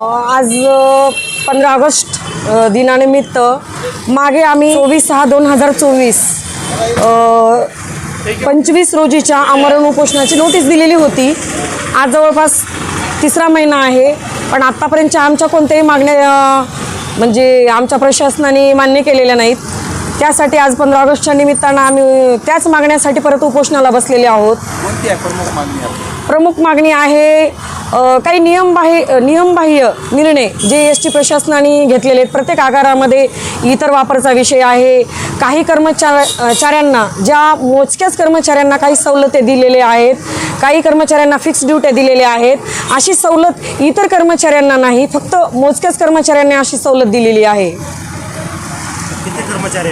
आज पंधरा ऑगस्ट दिनानिमित्त मागे आम्ही चोवीस सहा दोन हजार चोवीस पंचवीस रोजीच्या आमरण उपोषणाची नोटीस दिलेली होती. आज जवळपास तिसरा महिना आहे पण आत्तापर्यंतच्या आमच्या कोणत्याही मागण्या म्हणजे आमच्या प्रशासनाने मान्य केलेल्या नाहीत. त्यासाठी आज पंधरा ऑगस्टच्या निमित्तानं आम्ही त्याच मागण्यासाठी परत उपोषणाला बसलेले आहोत. प्रमुख मागणी आहे काही नियमबाह्य नियमबाह्य निर्णय जे एस टी प्रशासनाने घेतलेले आहेत. प्रत्येक आगारामध्ये इतर वापराचा विषय आहे. काही कर्मचार अ, चाऱ्यांना ज्या मोजक्याच कर्मचाऱ्यांना काही सवलती दिलेल्या आहेत काही कर्मचाऱ्यांना फिक्स ड्युट्या दिलेल्या आहेत अशी सवलत इतर कर्मचाऱ्यांना नाही फक्त मोजक्याच कर्मचाऱ्यांना अशी सवलत दिलेली आहे. किती कर्मचारी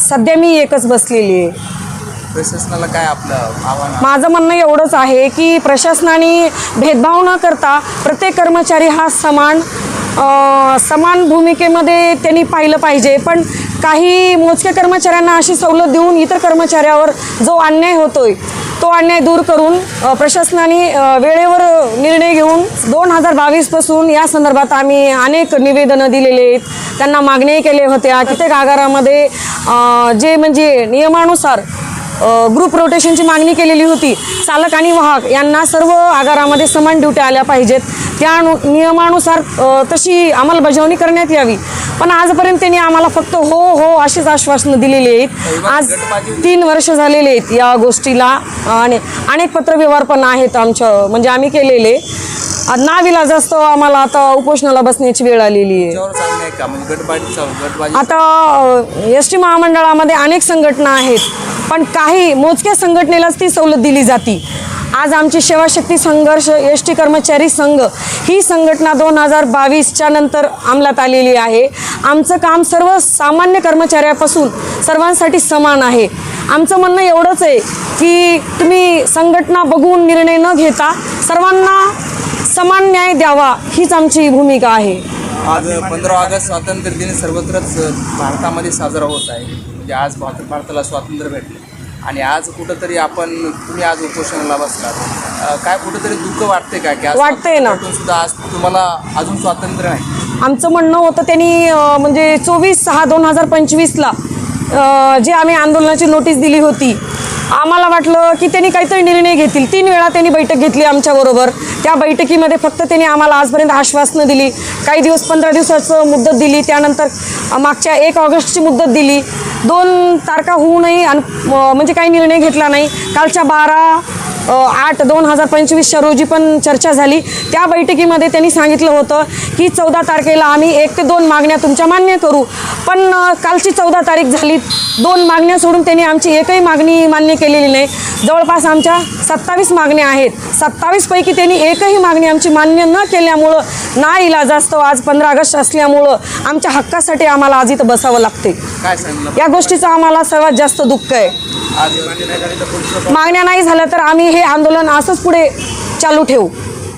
सध्या मी एकच बसलेली आहे. प्रशासनाला काय आपलं आव्हान माझं म्हणणं एवढंच आहे की प्रशासनाने भेदभाव न करता प्रत्येक कर्मचारी हा समान अ, समान भूमिकेमध्ये त्यांनी पाहिलं पाहिजे. पण काही मोजक्या कर्मचाऱ्यांना अशी सवलत देऊन इतर कर्मचाऱ्यावर जो अन्याय होतोय तो अन्याय दूर करून अ, प्रशासनाने अ, वेळेवर निर्णय घेऊन दोन हजार बावीसपासून या संदर्भात आम्ही अनेक निवेदनं दिलेले आहेत. त्यांना मागणी केल्या होत्या. प्रत्येक आगारामध्ये अ, जे म्हणजे नियमानुसार ग्रुप रोटेशनची मागणी केलेली होती. चालक आणि वाहक यांना सर्व आगारामध्ये समान ड्युट्या आल्या पाहिजेत. त्या नियमानुसार तशी अंमलबजावणी करण्यात यावी. पण आजपर्यंत त्यांनी आम्हाला फक्त हो हो अशीच आश्वासनं दिलेली आहेत. आज तीन वर्ष झालेले आहेत या गोष्टीला. आणि अनेक पत्रव्यवहार पण आहेत आमच्या म्हणजे आम्ही केलेले. नाविलाजास्तव आम्हाला आता उपोषणाला बसण्याची वेळ आलेली आहे. म्हणजे आता एस टी महामंडळामध्ये अनेक संघटना आहेत पण काही मोजक्या संघटनेलाच ती सवलत दिली जाती. आज आमची सेवाशक्ती संघर्ष एस टी कर्मचारी संघ ही संघटना दोन हजार बावीसच्या नंतर अंमलात आलेली आहे. आमचं काम सर्व सामान्य कर्मचाऱ्यापासून सर्वांसाठी समान आहे. आमचं म्हणणं एवढंच आहे की तुम्ही संघटना बघून निर्णय न घेता सर्वांना समान न्याय द्यावा हीच आमची भूमिका आहे. आज पंधरा ऑगस्ट स्वातंत्र्य दिन सर्वत्रच भारतामध्ये साजरा होत आहे. म्हणजे आज भारत भारताला स्वातंत्र्य भेटले. आणि आज कुठंतरी आपण तुम्ही आज उपोषणाला बसलात. काय कुठंतरी दुःख वाटते का? की वाटतंय ना. सुद्धा आज तुम्हाला अजून स्वातंत्र्य नाही आमचं म्हणणं होतं त्यांनी म्हणजे चोवीस सहा दोन हजार पंचवीसला जे आम्ही आंदोलनाची नोटीस दिली होती आम्हाला वाटलं की त्यांनी काहीतरी निर्णय घेतील. तीन वेळा त्यांनी बैठक घेतली आमच्याबरोबर. त्या बैठकीमध्ये फक्त त्यांनी आम्हाला आजपर्यंत आश्वासनं दिली. काही दिवस पंधरा दिवसाचं मुदत दिली. त्यानंतर मागच्या एक ऑगस्टची मुदत दिली. दोन तारखा होऊनही आणि म्हणजे काही निर्णय घेतला नाही. कालच्या बारा आठ दोन हजार पंचवीसच्या रोजी पण चर्चा झाली. त्या बैठकीमध्ये त्यांनी सांगितलं होतं की चौदा तारखेला आम्ही एक ते दोन मागण्या तुमच्या मान्य करू. पण कालची चौदा तारीख झाली. दोन मागण्या सोडून त्यांनी आमची एकही मागणी मान्य केलेली नाही. जवळपास आमच्या सत्तावीस मागण्या आहेत. सत्तावीसपैकी त्यांनी एकही मागणी आमची मान्य न केल्यामुळं ना इलाजास्तव आज पंधरा ऑगस्ट असल्यामुळं आमच्या हक्कासाठी आम्हाला आज इथं बसावं लागते या गोष्टीचं आम्हाला सर्वात जास्त दुःख आहे. मागण्या नाही झाल्या तर आम्ही हे आंदोलन असंच पुढे चालू ठेवू.